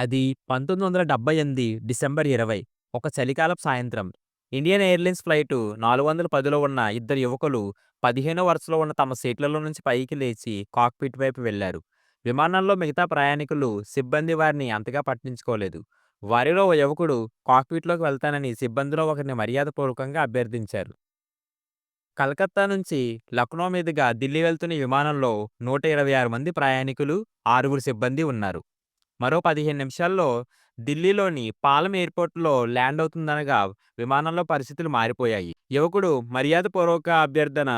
అది 1978 డిసెంబర్ 20 ఒక చలికాలపు సాయంత్రం. ఇండియన్ ఎయిర్‌లైన్స్ ఫ్లైటు 410లో ఉన్న ఇద్దరు యువకులు 15వ వరుసలో ఉన్న తమ సీట్లలో నుంచి పైకి లేచి కాక్‌పిట్ వైపు వెళ్ళారు. విమానంలో మిగతా ప్రయాణికులు, సిబ్బంది వారిని అంతగా పట్టించుకోలేదు. వారిలో ఓ యువకుడు కాక్‌పిట్‌లోకి వెళ్తానని సిబ్బందిలో ఒకరిని మర్యాదపూర్వకంగా అభ్యర్థించారు. కలకత్తా నుంచి లక్నో మీదుగా ఢిల్లీ వెళ్తున్న ఈ విమానంలో 126 మంది ప్రయాణికులు, ఆరుగురు సిబ్బంది ఉన్నారు. మరో 15 నిమిషాల్లో ఢిల్లీలోని పాలెం ఎయిర్‌పోర్ట్‌లో ల్యాండ్ అవుతుందనగా విమానంలో పరిస్థితులు మారిపోయాయి. యువకుడు మర్యాదపూర్వక అభ్యర్థన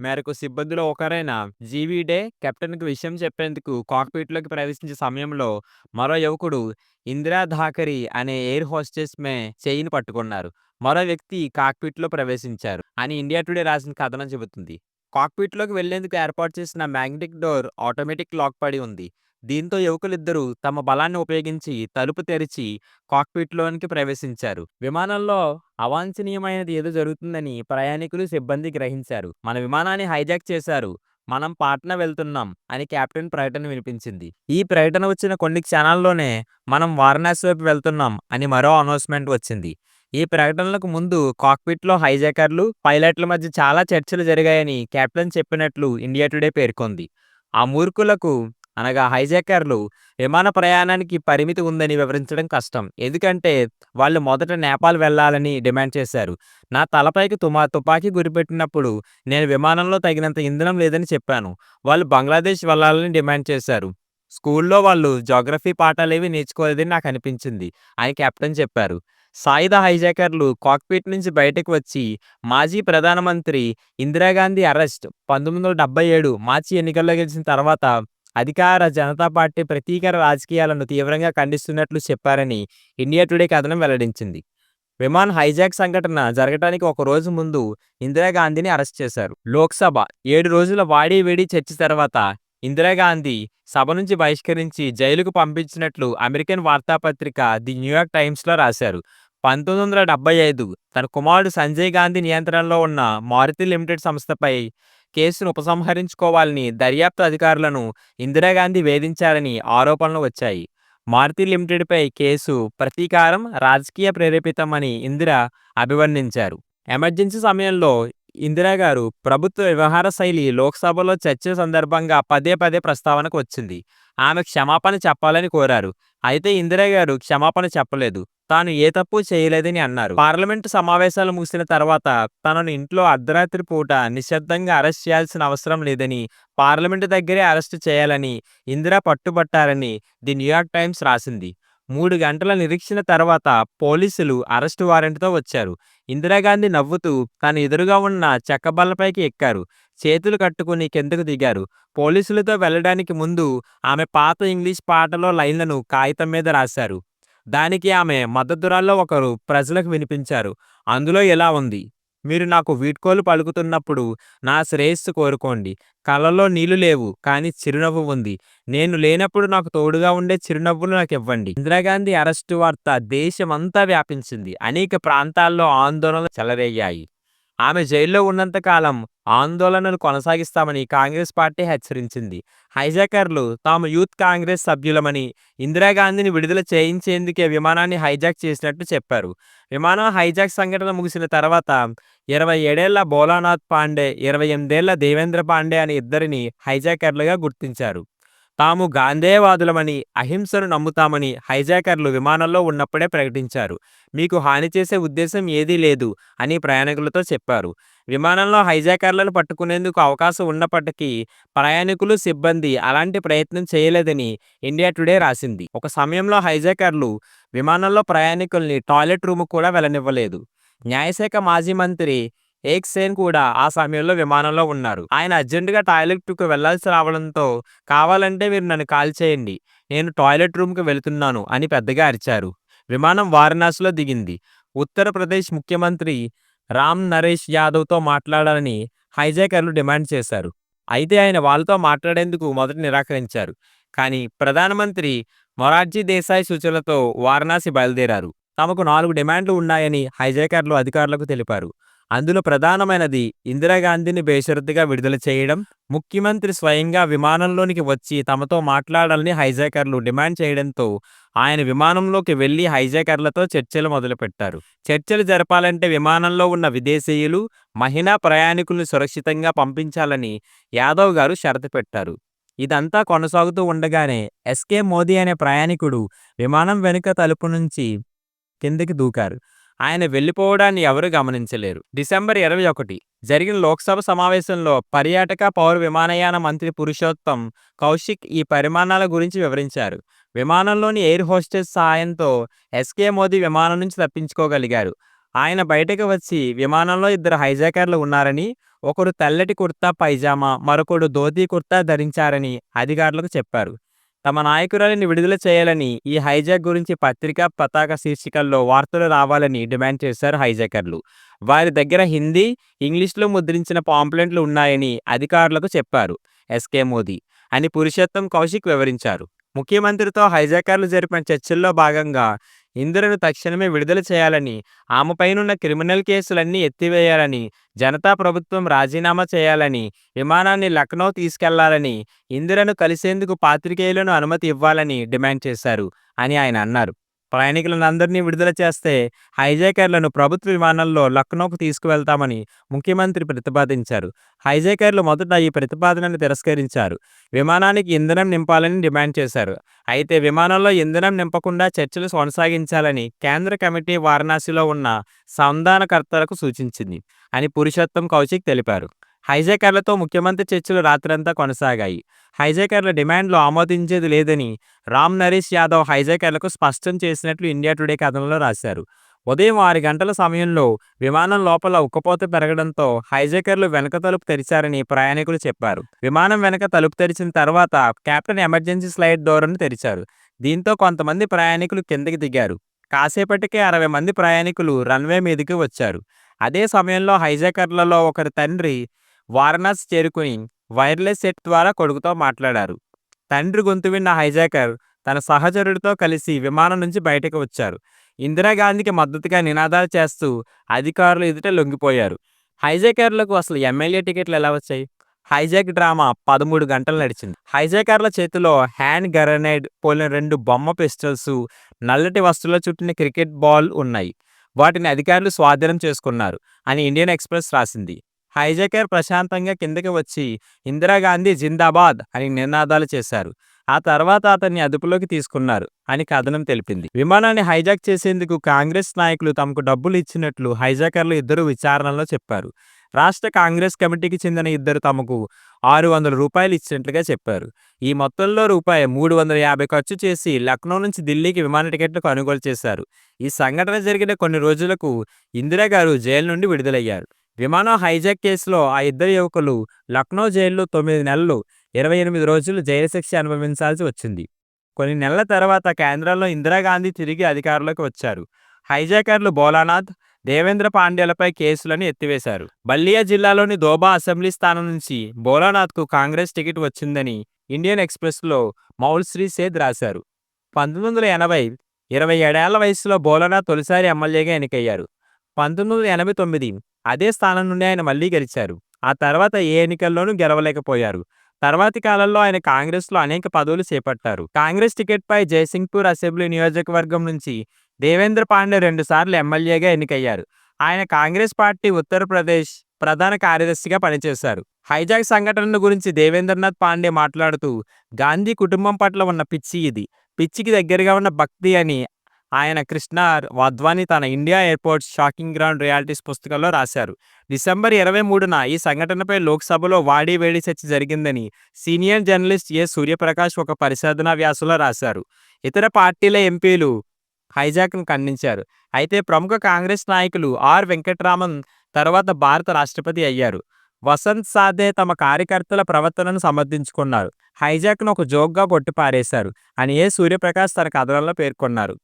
మేరకు సిబ్బందిలో ఒకరైన జీవీడే డే విషయం చెప్పేందుకు కాక్పీట్లోకి ప్రవేశించే సమయంలో మరో యువకుడు ఇందిరా ధాకరి అనే ఎయిర్ హోస్టెస్ మే చేయిని పట్టుకున్నారు. మరో వ్యక్తి కాక్పీట్లో ప్రవేశించారు అని ఇండియా టుడే రాసిన కథనం చెబుతుంది. కాక్పీట్లోకి వెళ్ళేందుకు ఏర్పాటు చేసిన మ్యాగ్నెటిక్ డోర్ ఆటోమేటిక్ లాక్ పడి ఉంది. దీంతో యువకులిద్దరూ తమ బలాన్ని ఉపయోగించి తలుపు తెరిచి కాక్‌పిట్‌లోనికి ప్రవేశించారు. విమానంలో అవాంఛనీయమైనది ఏదో జరుగుతుందని ప్రయాణికులు, సిబ్బంది గ్రహించారు. మన విమానాన్ని హైజాక్ చేశారు. మనం పాట్నా వెళ్తున్నాం అని కెప్టెన్ ప్రకటన వినిపించింది. ఈ ప్రకటన వచ్చిన కొన్ని క్షణాల్లోనే మనం వారణాసి వైపు వెళ్తున్నాం అని మరో అనౌన్స్‌మెంట్ వచ్చింది. ఈ ప్రకటనలకు ముందు కాక్‌పిట్‌లో హైజాకర్లు, పైలట్ల మధ్య చాలా చర్చలు జరిగాయని కెప్టెన్ చెప్పినట్లు ఇండియా టుడే పేర్కొంది. ఆ మూర్ఖులకు అనగా హైజాకర్లు విమాన ప్రయాణానికి పరిమితి ఉందని వివరించడం కష్టం. ఎందుకంటే వాళ్ళు మొదట నేపాల్ వెళ్ళాలని డిమాండ్ చేశారు. నా తలపైకి తుమా తుపాకీ గురిపెట్టినప్పుడు నేను విమానంలో తగినంత ఇంధనం లేదని చెప్పాను. వాళ్ళు బంగ్లాదేశ్ వెళ్ళాలని డిమాండ్ చేశారు. స్కూల్లో వాళ్ళు జాగ్రఫీ పాఠాలేవీ నేర్చుకోలేదని నాకు అనిపించింది అని కెప్టెన్ చెప్పారు. సాయుధ హైజాకర్లు కాక్‌పిట్ నుంచి బయటకు వచ్చి మాజీ ప్రధానమంత్రి ఇందిరాగాంధీ అరెస్ట్ 1977 మార్చి ఎన్నికల్లో గెలిచిన తర్వాత అధికార జనతా పార్టీ ప్రతీకార రాజకీయాలను తీవ్రంగా ఖండిస్తున్నట్లు చెప్పారని ఇండియా టుడే కథనం వెల్లడించింది. విమాన్ హైజాక్ సంఘటన జరగటానికి ఒక రోజు ముందు ఇందిరాగాంధీని అరెస్ట్ చేశారు. లోక్సభ ఏడు రోజుల వాడీవేడీ చర్చ తర్వాత ఇందిరాగాంధీ సభ నుంచి బహిష్కరించి జైలుకు పంపించినట్లు అమెరికన్ వార్తాపత్రిక ది న్యూయార్క్ టైమ్స్‌లో రాశారు. 1975 తన కుమారుడు సంజయ్ గాంధీ నియంత్రణలో ఉన్న మారుతి లిమిటెడ్ సంస్థపై కేసును ఉపసంహరించుకోవాలని దర్యాప్తు అధికారులను ఇందిరాగాంధీ వేధించారని ఆరోపణలు వచ్చాయి. మారుతి లిమిటెడ్‌పై కేసు ప్రతీకారం, రాజకీయ ప్రేరేపితం అని ఇందిర అభివర్ణించారు. ఎమర్జెన్సీ సమయంలో ఇందిరాగారు ప్రభుత్వ వ్యవహార శైలి లోక్సభలో చర్చ సందర్భంగా పదే పదే ప్రస్తావనకు వచ్చింది. ఆమె క్షమాపణ చెప్పాలని కోరారు. అయితే ఇందిరా గారు క్షమాపణ చెప్పలేదు. తాను ఏ తప్పు చేయలేదని అన్నారు. పార్లమెంటు సమావేశాలు ముగిసిన తర్వాత తనను ఇంట్లో అర్ధరాత్రి పూట నిశ్శబ్దంగా అరెస్ట్ చేయాల్సిన అవసరం లేదని, పార్లమెంటు దగ్గరే అరెస్టు చేయాలని ఇందిరా పట్టుబట్టారని ది న్యూయార్క్ టైమ్స్ రాసింది. మూడు గంటల నిరీక్షణ తర్వాత పోలీసులు అరెస్టు వారెంట్‌తో వచ్చారు. ఇందిరాగాంధీ నవ్వుతూ తన ఎదురుగా ఉన్న చెక్కబల్లపైకి ఎక్కారు. చేతులు కట్టుకుని కిందకు దిగారు. పోలీసులతో వెళ్ళడానికి ముందు ఆమె పాత ఇంగ్లీష్ పాటలో లైన్లను కాగితం మీద రాశారు. దానికి ఆమె మద్దతురాల్లో ఒకరు ప్రజలకు వినిపించారు. అందులో ఇలా ఉంది మీరు నాకు వీడ్కోలు పలుకుతున్నప్పుడు నా శ్రేయస్సు కోరుకోండి. కళ్ళలో నీళ్ళు లేవు కానీ చిరునవ్వు ఉంది. నేను లేనప్పుడు నాకు తోడుగా ఉండే చిరునవ్వులు నాకు ఇవ్వండి ఇందిరాగాంధీ అరెస్టు వార్త దేశమంతా వ్యాపించింది. అనేక ప్రాంతాల్లో ఆందోళనలు చెలరేగాయి. ఆమె జైల్లో ఉన్నంతకాలం ఆందోళనలు కొనసాగిస్తామని కాంగ్రెస్ పార్టీ హెచ్చరించింది. హైజాకర్లు తాము యూత్ కాంగ్రెస్ సభ్యులమని, ఇందిరాగాంధీని విడుదల చేయించేందుకే విమానాన్ని హైజాక్ చేసినట్లు చెప్పారు. విమానం హైజాక్ సంఘటన ముగిసిన తర్వాత ఇరవై ఏడేళ్ళ భోలానాథ్ పాండే, ఇరవై ఎనిమిదేళ్ళ దేవేంద్ర పాండే అనే ఇద్దరిని హైజాకర్లుగా గుర్తించారు. తాము గాంధేయవాదులమని, అహింసను నమ్ముతామని హైజాకర్లు విమానంలో ఉన్నప్పుడే ప్రకటించారు. మీకు హాని చేసే ఉద్దేశం ఏదీ లేదు అని ప్రయాణికులతో చెప్పారు. విమానంలో హైజాకర్లను పట్టుకునేందుకు అవకాశం ఉన్నప్పటికీ ప్రయాణికులు, సిబ్బంది అలాంటి ప్రయత్నం చేయలేదని ఇండియా టుడే రాసింది. ఒక సమయంలో హైజాకర్లు విమానంలో ప్రయాణికుల్ని టాయిలెట్ రూమ్ కూడా వెళ్ళనివ్వలేదు న్యాయశాఖ మాజీ మంత్రి సేన్ కూడా ఆ సమయంలో విమానంలో ఉన్నారు. ఆయన అర్జెంటుగా టాయిలెట్‌కు వెళ్ళాల్సి రావడంతో కావాలంటే మీరు నన్ను కాల్ చేయండి నేను టాయిలెట్ రూమ్‌కి వెళుతున్నాను అని పెద్దగా అరిచారు. విమానం వారణాసిలో దిగింది. ఉత్తరప్రదేశ్ ముఖ్యమంత్రి రామ్ నరేష్ యాదవ్‌తో మాట్లాడాలని హైజాకర్లు డిమాండ్ చేశారు. అయితే ఆయన వాళ్ళతో మాట్లాడేందుకు మొదట నిరాకరించారు. కానీ ప్రధానమంత్రి మొరార్జీ దేశాయ్ సూచనలతో వారణాసి బయలుదేరారు. తమకు నాలుగు డిమాండ్లు ఉన్నాయని హైజాకర్లు అధికారులకు తెలిపారు. అందులో ప్రధానమైనది ఇందిరాగాంధీని బేషరతుగా విడుదల చేయడం ముఖ్యమంత్రి స్వయంగా విమానంలోనికి వచ్చి తమతో మాట్లాడాలని హైజాకర్లు డిమాండ్ చేయడంతో ఆయన విమానంలోకి వెళ్ళి హైజాకర్లతో చర్చలు మొదలుపెట్టారు. చర్చలు జరపాలంటే విమానంలో ఉన్న విదేశీయులు మహిళా ప్రయాణికుల్ని సురక్షితంగా పంపించాలని యాదవ్ గారు షరతు పెట్టారు. ఇదంతా కొనసాగుతూ ఉండగానే ఎస్కే మోదీ అనే ప్రయాణికుడు విమానం వెనుక తలుపు నుంచి కిందకి దూకారు. ఆయన వెళ్ళిపోవడాన్ని ఎవరూ గమనించలేరు. డిసెంబర్ ఇరవై ఒకటి జరిగిన లోక్సభ సమావేశంలో పర్యాటక పౌర విమానయాన మంత్రి పురుషోత్తం కౌశిక్ ఈ పరిమాణాల గురించి వివరించారు. విమానంలోని ఎయిర్ హోస్టెస్ సహాయంతో ఎస్కే మోదీ విమానం నుంచి తప్పించుకోగలిగారు. ఆయన బయటకు వచ్చి విమానంలో ఇద్దరు హైజాకర్లు ఉన్నారని ఒకరు తెల్లటి కుర్తా పైజామా మరొకడు ధోతీ కుర్తా ధరించారని అధికారులకు చెప్పారు. తమ నాయకురాలిని విడుదల చేయాలని ఈ హైజాక్ గురించి పత్రికా పతాక శీర్షికల్లో వార్తలు రావాలని డిమాండ్ చేశారు హైజాకర్లు. వారి దగ్గర హిందీ ఇంగ్లీష్లో ముద్రించిన పాంప్లెంట్లు ఉన్నాయని అధికారులకు చెప్పారు ఎస్కే మోదీ అని పురుషోత్తం కౌశిక్ వివరించారు. ముఖ్యమంత్రితో హైజాకర్లు జరిపిన చర్చల్లో భాగంగా ఇందిరను తక్షణమే విడుదల చేయాలని ఆమెపైనున్న క్రిమినల్ కేసులన్నీ ఎత్తివేయాలని జనతా ప్రభుత్వం రాజీనామా చేయాలని విమానాన్ని లక్నో తీసుకెళ్ళాలని ఇందిరను కలిసేందుకు పాత్రికేయులను అనుమతి ఇవ్వాలని డిమాండ్ చేశారు అని ఆయన అన్నారు. ప్రయాణికులను అందరినీ విడుదల చేస్తే హైజాకర్లను ప్రభుత్వ విమానంలో లక్నోకు తీసుకువెళ్తామని ముఖ్యమంత్రి ప్రతిపాదించారు. హైజాకర్లు మొదట ఈ ప్రతిపాదనను తిరస్కరించారు. విమానానికి ఇంధనం నింపాలని డిమాండ్ చేశారు. అయితే విమానంలో ఇంధనం నింపకుండా చర్చలు కొనసాగించాలని కేంద్ర కమిటీ వారణాసిలో ఉన్న సంధానకర్తలకు సూచించింది అని పురుషోత్తం కౌశిక్ తెలిపారు. హైజాకర్లతో ముఖ్యమంత్రి చర్చలు రాత్రంతా కొనసాగాయి. హైజాకర్ల డిమాండ్లు ఆమోదించేది లేదని రామ్ నరేష్ యాదవ్ హైజాకర్లకు స్పష్టం చేసినట్లు ఇండియా టుడే కథనంలో రాశారు. ఉదయం ఆరు గంటల సమయంలో విమానం లోపల ఉక్కపోత పెరగడంతో హైజాకర్లు వెనక తలుపు తెరిచారని ప్రయాణికులు చెప్పారు. విమానం వెనక తలుపు తెరిచిన తర్వాత కెప్టెన్ ఎమర్జెన్సీ స్లైడ్ డోర్ను తెరిచారు. దీంతో కొంతమంది ప్రయాణికులు కిందకి దిగారు. కాసేపటికే అరవై మంది ప్రయాణికులు రన్వే మీదకి వచ్చారు. అదే సమయంలో హైజాకర్లలో ఒకరి తండ్రి వారణాసి చేరుకుని వైర్లెస్ సెట్ ద్వారా కొడుకుతో మాట్లాడారు. తండ్రి గొంతు విన్న హైజాకర్ తన సహచరుడితో కలిసి విమానం నుంచి బయటకు వచ్చారు. ఇందిరాగాంధీకి మద్దతుగా నినాదాలు చేస్తూ అధికారులు ఎదుట లొంగిపోయారు. హైజాకర్లకు అసలు ఎమ్మెల్యే టికెట్లు ఎలా వచ్చాయి? హైజాక్ డ్రామా పదమూడు గంటలు నడిచింది. హైజాకర్ల చేతిలో హ్యాండ్ గరనైడ్ పోలిన రెండు బొమ్మ పిస్టల్స్ నల్లటి వస్తువుల చుట్టిన క్రికెట్ బాల్ ఉన్నాయి. వాటిని అధికారులు స్వాధీనం చేసుకున్నారు అని ఇండియన్ ఎక్స్ప్రెస్ రాసింది. హైజాకర్ ప్రశాంతంగా కిందకి వచ్చి ఇందిరాగాంధీ జిందాబాద్ అని నినాదాలు చేశారు. ఆ తర్వాత అతన్ని అదుపులోకి తీసుకున్నారు అని కథనం తెలిపింది. విమానాన్ని హైజాక్ చేసేందుకు కాంగ్రెస్ నాయకులు తమకు డబ్బులు ఇచ్చినట్లు హైజాకర్లు ఇద్దరు విచారణలో చెప్పారు. రాష్ట్ర కాంగ్రెస్ కమిటీకి చెందిన ఇద్దరు తమకు ఆరు వందల రూపాయలు ఇచ్చినట్లుగా చెప్పారు. ఈ మొత్తంలో రూపాయి మూడు వందల యాభై ఖర్చు చేసి లక్నో నుంచి ఢిల్లీకి విమాన టికెట్లు కొనుగోలు చేశారు. ఈ సంఘటన జరిగిన కొన్ని రోజులకు ఇందిరా గారు జైలు నుండి విడుదలయ్యారు. విమానం హైజాక్ కేసులో ఆ ఇద్దరు యువకులు లక్నో జైల్లో తొమ్మిది నెలలు ఇరవై ఎనిమిది రోజులు జైలు శిక్ష అనుభవించాల్సి వచ్చింది. కొన్ని నెలల తర్వాత కేంద్రంలో ఇందిరాగాంధీ తిరిగి అధికారంలోకి వచ్చారు. హైజాకర్లు బోలానాథ్ దేవేంద్ర పాండ్యాలపై కేసులను ఎత్తివేశారు. బల్లియా జిల్లాలోని దోబా అసెంబ్లీ స్థానం నుంచి బోలానాథ్కు కాంగ్రెస్ టికెట్ వచ్చిందని ఇండియన్ ఎక్స్ప్రెస్లో మౌల్ శ్రీ సేద్ రాశారు. పంతొమ్మిది వందల ఎనభై ఇరవై ఏడేళ్ళ వయసులో బోలానాథ్ తొలిసారి ఎమ్మెల్యేగా ఎన్నికయ్యారు. పంతొమ్మిది వందల ఎనభై తొమ్మిది అదే స్థానం నుండి ఆయన మళ్ళీ గెలిచారు. ఆ తర్వాత ఏ ఎన్నికల్లోనూ గెలవలేకపోయారు. తర్వాతి కాలంలో ఆయన కాంగ్రెస్లో అనేక పదవులు చేపట్టారు. కాంగ్రెస్ టికెట్పై జయసింగ్పూర్ అసెంబ్లీ నియోజకవర్గం నుంచి దేవేంద్ర పాండే రెండుసార్లు ఎమ్మెల్యేగా ఎన్నికయ్యారు. ఆయన కాంగ్రెస్ పార్టీ ఉత్తరప్రదేశ్ ప్రధాన కార్యదర్శిగా పనిచేశారు. హైజాక్ సంఘటనల గురించి దేవేంద్రనాథ్ పాండే మాట్లాడుతూ గాంధీ కుటుంబం పట్ల ఉన్న పిచ్చి ఇది. పిచ్చికి దగ్గరగా ఉన్న భక్తి అని ఆయన కృష్ణ వద్వాని తన India airports shocking ground realities పుస్తకంలో రాశారు. డిసెంబర్ ఇరవై మూడున ఈ సంఘటనపై లోక్సభలో వాడి వేడి చర్చ జరిగిందని సీనియర్ జర్నలిస్ట్ ఏ సూర్యప్రకాష్ ఒక పరిశోధనా వ్యాసంలో రాశారు. ఇతర పార్టీల ఎంపీలు హైజాక్ను ఖండించారు. అయితే ప్రముఖ కాంగ్రెస్ నాయకులు ఆర్ వెంకట్రామన్ తర్వాత భారత రాష్ట్రపతి అయ్యారు. వసంత్ సాదే తమ కార్యకర్తల ప్రవర్తనను సమర్థించుకున్నారు. హైజాక్ను ఒక జోక్గా కొట్టిపారేశారు అని ఏ సూర్యప్రకాష్ తన కథనంలో పేర్కొన్నారు.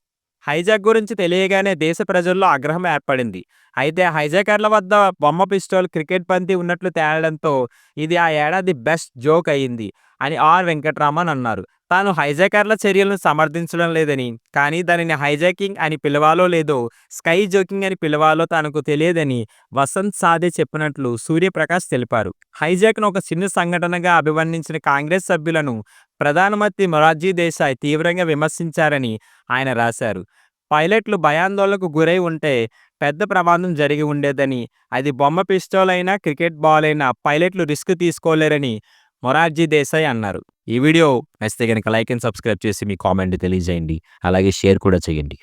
హైజాక్ గురించి తెలియగానే దేశ ప్రజల్లో ఆగ్రహం ఏర్పడింది. అయితే హైజాకర్ల వద్ద బొమ్మ పిస్టోల్ క్రికెట్ పంతి ఉన్నట్లు తేలడంతో ఇది ఆ ఏడాది బెస్ట్ జోక్ అయింది అని ఆర్. వెంకట్రామన్ అన్నారు. తాను హైజాకర్ల చర్యలను సమర్థించడం లేదని, కానీ దానిని హైజాకింగ్ అని పిలవాలో లేదో స్కై జోకింగ్ అని పిలవాలో తనకు తెలియదని వసంత్ సాదే చెప్పినట్లు సూర్యప్రకాష్ తెలిపారు. హైజాక్ను ఒక చిన్న సంఘటనగా అభివర్ణించిన కాంగ్రెస్ సభ్యులను ప్రధానమంత్రి మొరార్జీ దేశాయ్ తీవ్రంగా విమర్శించారని ఆయన రాశారు. పైలట్లు భయాందోళనకు గురై ఉంటే పెద్ద ప్రమాదం జరిగి ఉండేదని, అది బొమ్మ పిస్టోల్ అయినా, క్రికెట్ బాల్ అయినా పైలట్లు రిస్క్ తీసుకోలేరని మొరార్జీ దేశాయ్ అన్నారు. ఈ వీడియో నచ్చితే కనుక లైక్ అండ్ సబ్స్క్రైబ్ చేసి మీ కామెంట్ తెలియజేయండి. అలాగే షేర్ కూడా చేయండి.